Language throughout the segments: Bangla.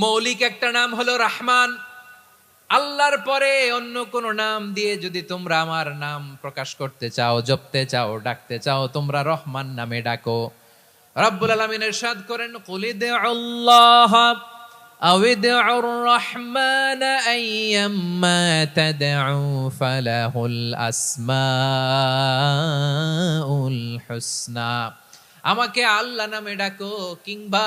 মৌলিক একটা নাম হলো রাহমান। আল্লাহর পরে অন্য কোনো নাম দিয়ে যদি তোমরা আমার নাম প্রকাশ করতে চাও, জপতে চাও, ডাকতে চাও, তোমরা রহমান নামে ডাকো। রব্বুল আলমিন এরশাদ করেন কুলিদে আল্লাহ আউদ রহমান আইয়াম্মা তাদউ ফালাহুল আসমাউল হুসনা। আমাকে আল্লাহ নামে ডাকো, কিংবা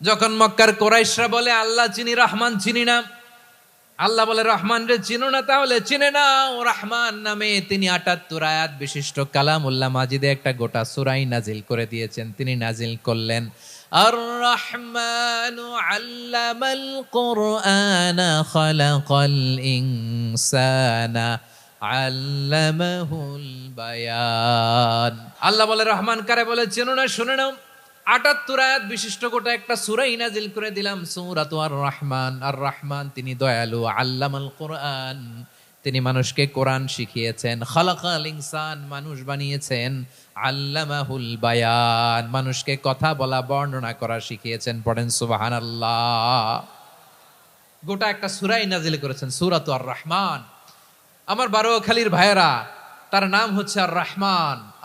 যখন মক্কার কোরাইশরা বলে, আল্লাহ চিনি, রহমান চিনি না। আল্লাহ বলে, রহমান রে, চিনো না তাহলে? চিনে না ও রহমান নামে। তিনি আটাত্তর আয়াত বিশিষ্ট কালাম উল্লাহ মাজিদে একটা গোটা সুরাই নাজিল করে দিয়েছেন। তিনি নাজিল করলেন আর রহমান আল্লামাল কোরআন খালাকাল ইনসানা আল্লামাহুল বায়ান। আল্লাহ বলে, রহমান কারে বলে, চেনো না, শুনে নাও। আটাত্তর আয়াত বিশিষ্ট গোটা একটা সুরাই নাজিল করে দিলাম, সূরাত আর রহমান আর রহমান তিনি দয়ালু, আল্লামাল কোরআন। তিনি মানুষকে কোরআন শিখিয়েছেন, খালাকাল ইনসান মানুষ বানিয়েছেন, আল্লামাহুল বায়ান। মানুষকে কথা বলা, বর্ণনা করা শিখিয়েছেন, পড়েন সুবাহান আল্লাহ গোটা একটা সুরাই নাজিল করেছেন, সূরাত আর রহমান আমার বারোখালীর ভাইয়েরা, তার নাম হচ্ছে আর রহমান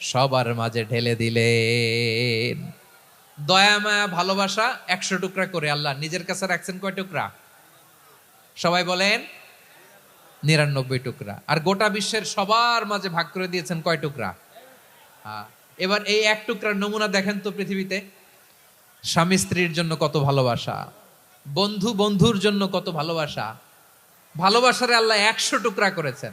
সবার মাঝে ঢেলে দিলেন। দয়া, মায়া, ভালোবাসা একশো টুকরা করে আল্লাহ নিজের কাছে রাখছেন কয় টুকরা? সবাই বলেন, নিরানব্বই টুকরা। আর গোটা বিশ্বের সবার মাঝে ভাগ করে দিয়েছেন কয় টুকরা। এবার এই এক টুকরার নমুনা দেখেন তো পৃথিবীতে। স্বামী স্ত্রীর জন্য কত ভালোবাসা, বন্ধু বন্ধুর জন্য কত ভালোবাসা। ভালোবাসারে আল্লাহ একশো টুকরা করেছেন।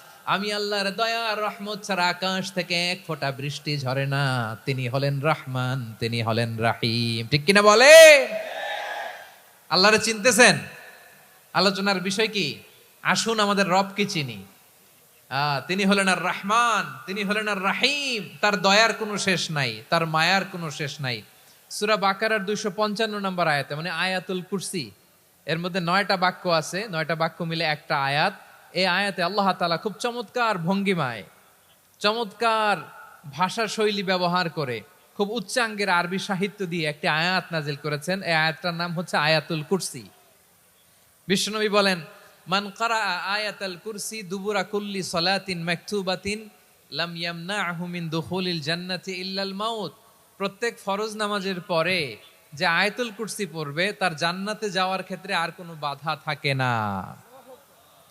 আমি আল্লাহর দয়া রহমত ছাড়া আকাশ থেকে এক ফোঁটা বৃষ্টি ঝরে না। তিনি হলেন রহমান, তিনি হলেন রাহিম। ঠিক কিনা বলে? আল্লাহরে চিনতেছেন? আলোচনার বিষয় কি? আসুন আমাদের রবকে চিনি। তিনি হলেন আর রহমান, তিনি হলেন আর রাহিম। তার দয়ার কোনো শেষ নাই, তার মায়ার কোনো শেষ নাই। সুরা বাকারার দুইশো পঞ্চান্ন নম্বর আয়াতে মানে আয়াতুল কুরসি, এর মধ্যে নয়টা বাক্য আছে। নয়টা বাক্য মিলে একটা আয়াত। এই আয়াতে আল্লাহ তাআলা খুব চমৎকার ভঙ্গিমায় চমৎকার ভাষা শৈলী ব্যবহার করে খুব উচ্চাঙ্গের আরবি সাহিত্য দিয়ে একটি আয়াত নাজিল করেছেন। এই আয়াতটার নাম হচ্ছে আয়াতুল কুরসি। বিশ্বনবী বলেন, মান কারা আয়াতাল কুরসি দুবুরা কুল্লি সলাতিন মাকতুবাতিন লাম ইয়ামনাহু মিন দুখুলিল জান্নাতি ইল্লাল মাউত। প্রত্যেক ফরজ নামাজের পরে যে আয়াতুল কুরসি পড়বে, তার জান্নাতে যাওয়ার ক্ষেত্রে আর কোনো বাধা থাকে না।